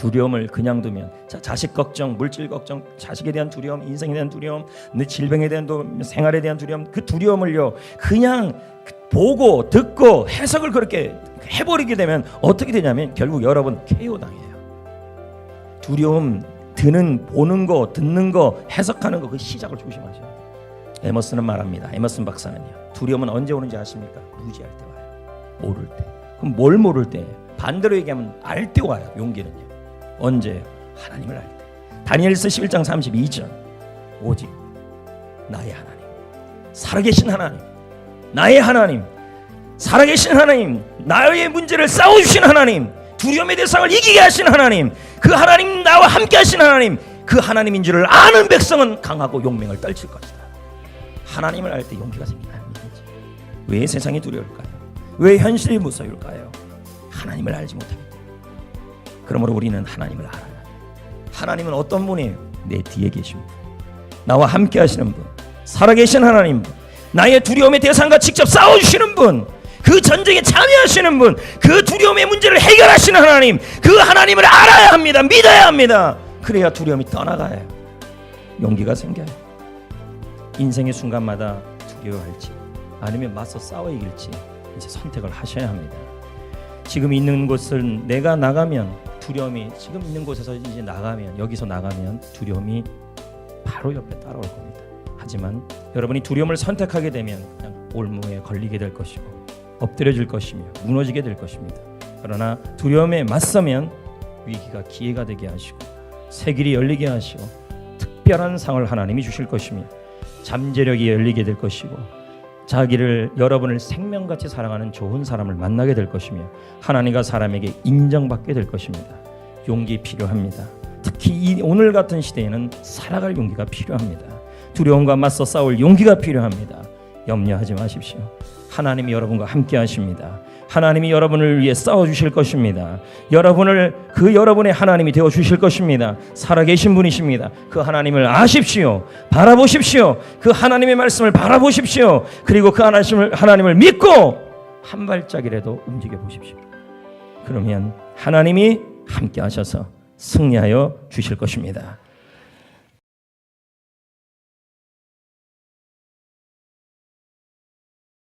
두려움을 그냥 두면 자, 자식 걱정, 물질 걱정, 자식에 대한 두려움, 인생에 대한 두려움, 내 질병에 대한 두려움, 생활에 대한 두려움 그 두려움을요 그냥 보고 듣고 해석을 그렇게 해버리게 되면 어떻게 되냐면 결국 여러분 KO 당해요. 두려움 드는 보는 거 듣는 거 해석하는 거 그 시작을 조심하셔야 돼요. 에머슨은 말합니다. 에머슨 박사는요. 두려움은 언제 오는지 아십니까? 무지할 때 와요. 모를 때. 그럼 뭘 모를 때? 반대로 얘기하면 알 때 와요. 용기는요. 언제? 하나님을 알 때. 다니엘서 11장 32절. 오직 나의 하나님. 살아계신 하나님. 나의 하나님. 살아계신 하나님. 나의 문제를 싸워주신 하나님. 두려움의 대상을 이기게 하신 하나님. 그 하나님 나와 함께 하신 하나님. 그 하나님인 줄을 아는 백성은 강하고 용맹을 떨칠 것이다. 하나님을 알 때 용기가 생기나요? 왜 세상이 두려울까요? 왜 현실이 무서울까요? 하나님을 알지 못하기 때문에. 그러므로 우리는 하나님을 알아야. 하나님은 어떤 분이에요? 내 뒤에 분. 나와 함께 하시는 분. 살아계신 하나님 분. 나의 두려움의 대상과 직접 싸워주시는 분. 그 전쟁에 참여하시는 분. 그 두려움의 문제를 해결하시는 하나님. 그 하나님을 알아야 합니다. 믿어야 합니다. 그래야 두려움이 떠나가요. 용기가 생겨요. 인생의 순간마다 두려워할지 아니면 맞서 싸워 이길지 이제 선택을 하셔야 합니다. 지금 있는 곳은 내가 나가면 두려움이 지금 있는 곳에서 이제 나가면 여기서 나가면 두려움이 바로 옆에 따라올 겁니다. 하지만 여러분이 두려움을 선택하게 되면 그냥 올무에 걸리게 될 것이고 엎드려질 것이며 무너지게 될 것입니다. 그러나 두려움에 맞서면 위기가 기회가 되게 하시고 새 길이 열리게 하시고 특별한 상을 하나님이 주실 것이며 잠재력이 열리게 될 것이고 자기를 여러분을 생명같이 사랑하는 좋은 사람을 만나게 될 것이며 하나님과 사람에게 인정받게 될 것입니다. 용기 필요합니다. 특히 이 오늘 같은 시대에는 살아갈 용기가 필요합니다. 두려움과 맞서 싸울 용기가 필요합니다. 염려하지 마십시오. 하나님이 여러분과 함께 하십니다. 하나님이 여러분을 위해 싸워 주실 것입니다. 여러분을 그 여러분의 하나님이 되어 주실 것입니다. 살아계신 분이십니다. 그 하나님을 아십시오. 바라보십시오. 그 하나님의 말씀을 바라보십시오. 그리고 그 하나님을 하나님을 믿고 한 발짝이라도 움직여 보십시오. 그러면 하나님이 함께 하셔서 승리하여 주실 것입니다.